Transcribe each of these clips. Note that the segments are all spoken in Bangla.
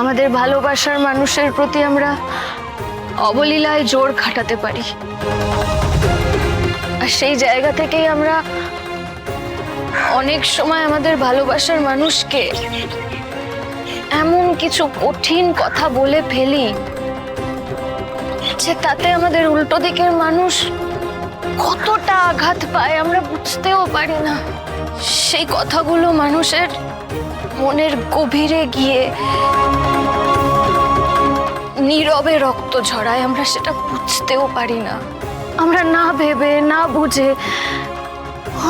আমাদের ভালোবাসার মানুষের প্রতি আমরা অবলীলায় জোর খাটাতে পারি। আর সেই জায়গা থেকেই আমরা অনেক সময় আমাদের ভালোবাসার মানুষকে এমন কিছু কঠিন কথা বলে ফেলি যে তাতে আমাদের উল্টো দিকের মানুষ কতটা আঘাত পায় আমরা বুঝতেও পারি না। সেই কথাগুলো মানুষের মনের গভীরে গিয়ে নীরবে রক্ত ঝরায়, আমরা সেটা বুঝতেও পারি না। আমরা না ভেবে, না বুঝে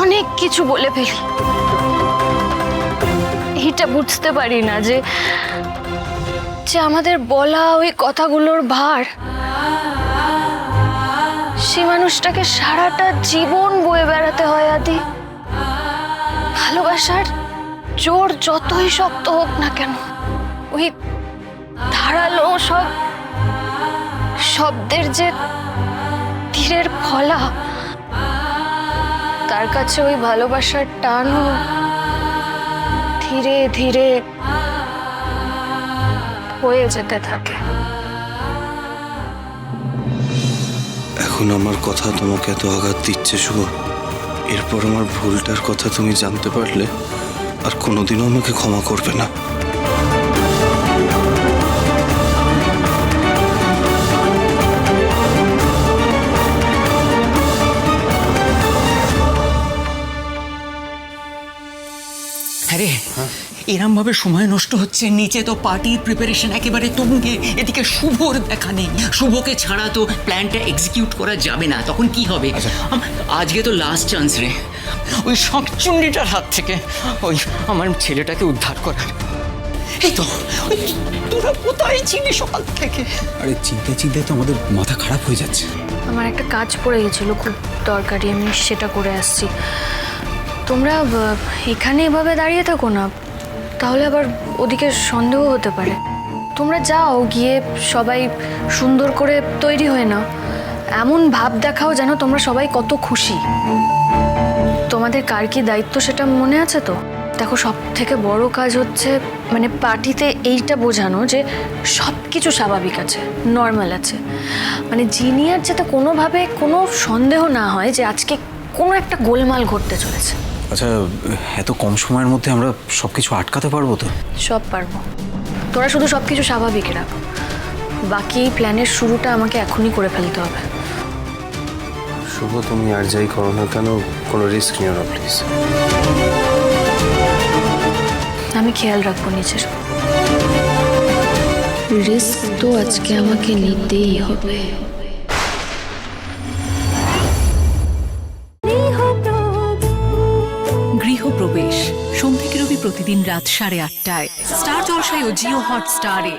অনেক কিছু বলে ফেলি। এটা বুঝতে পারি না যে যে আমাদের বলা ওই কথাগুলোর ভার, সে মানুষটাকে সারাটা জীবন বয়ে বেড়াতে হয়, আদি। ভালোবাসার জোর যতই শক্ত হোক না কেন, ওই ধারালো সব শব্দের যে তীরের ফলা তার কাছে ওই ভালোবাসার টানও ধীরে ধীরে হয়ে যেতে থাকে। এখন আমার কথা তোমাকে এত আঘাত দিচ্ছে শুভ, এরপর আমার ভুলটার কথা তুমি জানতে পারলে আর কোনোদিনও আমাকে ক্ষমা করবে না। আরে এরম ভাবে সময় নষ্ট হচ্ছে নিচে তো পার্টির প্রিপারেশন একেবারে তুঙ্গে এদিকে শুভর দেখা নেই। শুভকে ছাড়া তো প্ল্যানটা এক্সিকিউট করা যাবে না তখন কি হবে? আজকে তো লাস্ট চান্স রে। ওই শখচুন্ডিটার হাত থেকে ওই আমার ছেলেটাকে উদ্ধার করার। এই তো ওই তোরা কোথায় ছিলি সকাল থেকে? আরে চিন্তায় চিন্তায় তো আমাদের মাথা খারাপ হয়ে যাচ্ছে। আমার একটা কাজ পড়ে গেছিল খুব দরকারি আমি সেটা করে আসছি। তোমরা এখানে এভাবে দাঁড়িয়ে থাকো না তাহলে আবার ওদিকে সন্দেহ হতে পারে। তোমরা যাও গিয়ে সবাই সুন্দর করে তৈরি হয়ে নাও। এমন ভাব দেখাও যেন তোমরা সবাই কত খুশি। তোমাদের কার কি দায়িত্ব সেটা মনে আছে তো? দেখো সব থেকে বড় কাজ হচ্ছে মানে পার্টিতে এইটা বোঝানো যে সব কিছু স্বাভাবিক আছে নর্মাল আছে। মানে জিনিয়ার যাতে কোনোভাবে কোনো সন্দেহ না হয় যে আজকে কোনো একটা গোলমাল ঘটতে চলেছে। আচ্ছা এত কম সময়ের মধ্যে আমরা সব কিছু আটকাতে পারব তো? সব পারব। তোরা শুধু সব কিছু স্বাভাবিক রাখ। বাকি প্ল্যানের শুরুটা আমাকে এখনই করে ফেলতে হবে। শুভ তুমি আর যাই করো না কেন কোনো রিস্ক নিও না প্লিজ আমি খেয়াল রাখব নিজের রিস্ক তো আজকে আমাকে নিতেই হবে। গৃহপ্রবেশ। সোম থেকে রবি প্রতিদিন রাত সাড়ে আটটায়। স্টার জলসায় ও জিও হটস্টারে।